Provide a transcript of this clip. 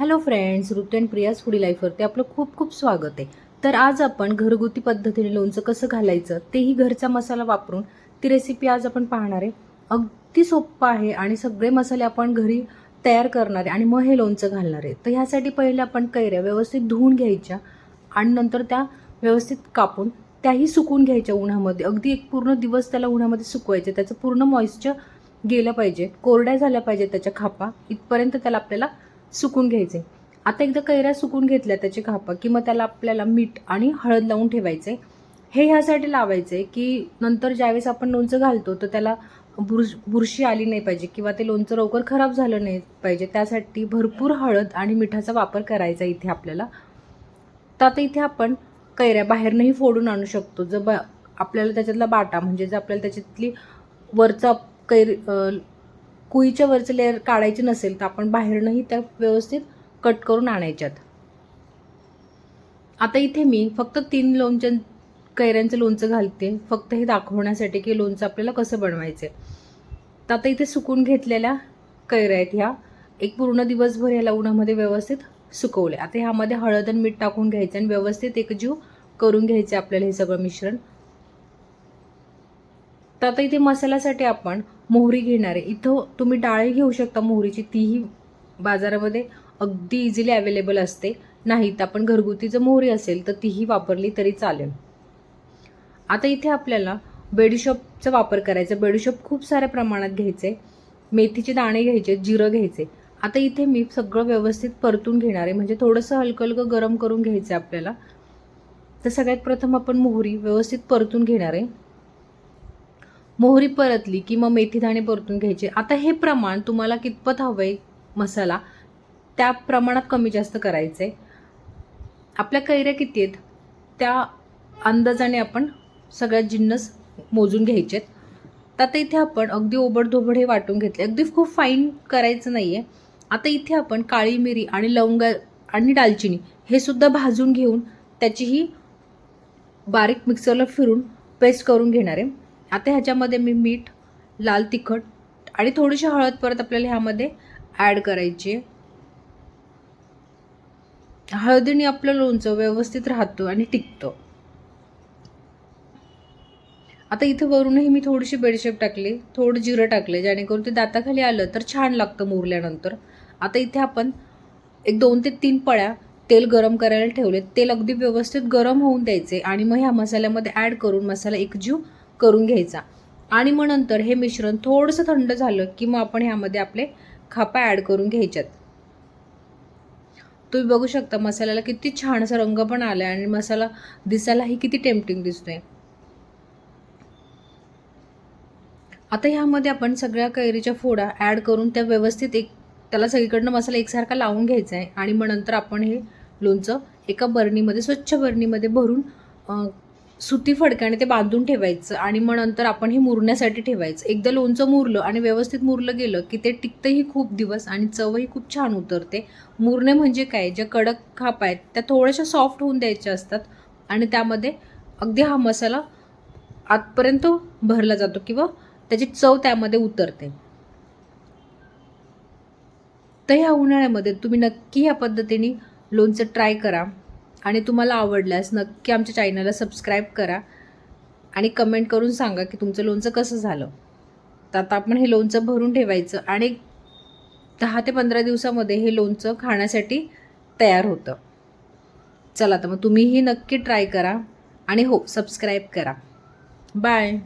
Hello friends Ritu and Priya's foodie लाईफवरती आपलं खूप खूप स्वागत आहे. तर आज आपण घरगुती पद्धतीने लोणचं कसं घालायचं तेही घरचा मसाला वापरून ती रेसिपी आज आपण पाहणार आहे. अगदी सोप्पं आहे आणि सगळे मसाले आपण घरी तयार करणार आहे आणि मग हे लोणचं घालणार आहे. तर ह्यासाठी पहिले आपण कैऱ्या व्यवस्थित धुवून घ्यायच्या आणि नंतर त्या व्यवस्थित कापून त्याही सुकून घ्यायच्या उन्हामध्ये. अगदी एक पूर्ण दिवस त्याला उन्हामध्ये सुकवायचे. त्याचं पूर्ण मॉइश्चर गेलं पाहिजे कोरड्या झाल्या पाहिजे त्याच्या खापा. इथपर्यंत त्याला आपल्याला सुकून घ्यायचे. आता एकदा कैऱ्या सुकून घेतल्या त्याची खापा की मग त्याला आपल्याला मीठ आणि हळद लावून ठेवायचे. हे ह्यासाठी लावायचे की नंतर ज्यावेळेस आपण लोणचं घालतो तर त्याला बुरश बुरशी आली नाही पाहिजे किंवा ते लोणचं लवकर खराब झालं नाही पाहिजे. त्यासाठी भरपूर हळद आणि मिठाचा वापर करायचा इथे आपल्याला. तर आता इथे आपण कैऱ्या बाहेरनंही फोडून आणू शकतो. जर बा आपल्याला त्याच्यातला बाटा म्हणजे जर आपल्याला त्याच्यातली वरचा कैरी कुईच्या वरचं लेअर काढायची नसेल तर आपण बाहेरनंही त्या व्यवस्थित कट करून आणायच्यात. आता इथे मी फक्त तीन लोणच्या कैऱ्यांचं लोणचं घालते. फक्त हे दाखवण्यासाठी की लोणचं आपल्याला कसं बनवायचं तर आता इथे सुकून घेतलेल्या कैऱ्या आहेत ह्या. एक पूर्ण दिवसभर ह्याला उन्हामध्ये व्यवस्थित सुकवले आता ह्यामध्ये हळद आणि मीठ टाकून घ्यायचं आणि व्यवस्थित एकजीव करून घ्यायचे आपल्याला हे सगळं मिश्रण. तर आता इथे मसाल्यासाठी आपण मोहरी घेणार आहे. इथं तुम्ही डाळी घेऊ शकता मोहरीची. तीही बाजारामध्ये अगदी इझिली अवेलेबल असते. नाही तर आपण घरगुती जर मोहरी असेल तर तीही वापरली तरी चालेल. आता इथे आपल्याला बेडशॉपचा वापर करायचा. बेडशॉप खूप साऱ्या प्रमाणात घ्यायचे. मेथीचे दाणे घ्यायचे जिरं घ्यायचे. आता इथे मी सगळं व्यवस्थित परतून घेणार आहे. म्हणजे थोडंसं हलकं हलकं गरम करून घ्यायचं आहे आपल्याला. तर सगळ्यात प्रथम आपण मोहरी व्यवस्थित परतून घेणार आहे. मोहरी परतली की मग मेथी दाणे परतून घ्यायचे. आता हे प्रमाण तुम्हाला कितपत हवं आहे मसाला? त्या प्रमाणात कमी जास्त करायचं आहे आपल्या कैऱ्या किती आहेत? त्या अंदाजाने आपण सगळ्यात जिन्नस मोजून घ्यायचेत. तर आता इथे आपण अगदी ओबडधोबड हे वाटून घेतले. अगदी खूप फाईन करायचं नाही आहे आता इथे आपण काळी मिरी आणि लवंग आणि दालचिनी हे सुद्धा भाजून घेऊन त्याचीही बारीक मिक्सरला फिरून पेस्ट करून घेणार आहे. आता ह्याच्यामध्ये मी मीठ लाल तिखट आणि थोडीशी हळद परत आपल्याला ह्यामध्ये ॲड करायची. हळदीने आपलं लोणचं व्यवस्थित राहतं आणि टिकतं. आता इथे वरूनही मी थोडीशी बेडशेप टाकली थोडं जिरं टाकले जेणेकरून ते दाताखाली आलं तर छान लागतं मुरल्यानंतर. आता इथे आपण एक दोन ते तीन पळ्या तेल गरम करायला ठेवले तेल अगदी व्यवस्थित गरम होऊन द्यायचे आणि मग ह्या मसाल्यामध्ये ॲड करून मसाला एकजीव करून घ्यायचा. आणि मग नंतर हे मिश्रण थोडंसं थंड झालं की मग आपण ह्यामध्ये आपले खापा ॲड करून घ्यायच्यात. तुम्ही बघू शकता मसाल्याला किती छान असा रंग पण आला आहे आणि मसाला दिसायलाही किती टेम्पटिंग दिसतोय. आता ह्यामध्ये आपण सगळ्या कैरीच्या फोडा ॲड करून त्या व्यवस्थित एक त्याला सगळीकडनं मसाला एकसारखा लावून घ्यायचा आहे आणि मग नंतर आपण हे लोणचं एका बरणीमध्ये स्वच्छ बरणीमध्ये भरून सुती फडक्याने ते बांधून ठेवायचं आणि मग नंतर आपण हे मुरण्यासाठी ठेवायचं. एकदा लोणचं मुरलं आणि व्यवस्थित मुरलं गेलं की ते टिकतंही खूप दिवस आणि चवही खूप छान उतरते. मुरणे म्हणजे काय? ज्या कडक खाप आहेत त्या थोड्याशा सॉफ्ट होऊन द्यायच्या असतात आणि त्यामध्ये अगदी हा मसाला आतपर्यंत भरला जातो किंवा त्याची चव त्यामध्ये उतरते. तर ह्या उन्हाळ्यामध्ये तुम्ही नक्की ह्या पद्धतीने लोणचं ट्राय करा. आणि तुम्हाला आवडल्यास नक्की आमच्या चॅनलला सबस्क्राईब करा. आणि कमेंट करून सांगा की तुमचं लोणचं कसं झालं. तर आता आपण हे लोणचं भरून ठेवायचं आणि दहा ते पंधरा दिवसामध्ये हे लोणचं खाण्यासाठी तयार होतं. चला तर मग तुम्हीही नक्की ट्राय करा आणि हो सबस्क्राईब करा. बाय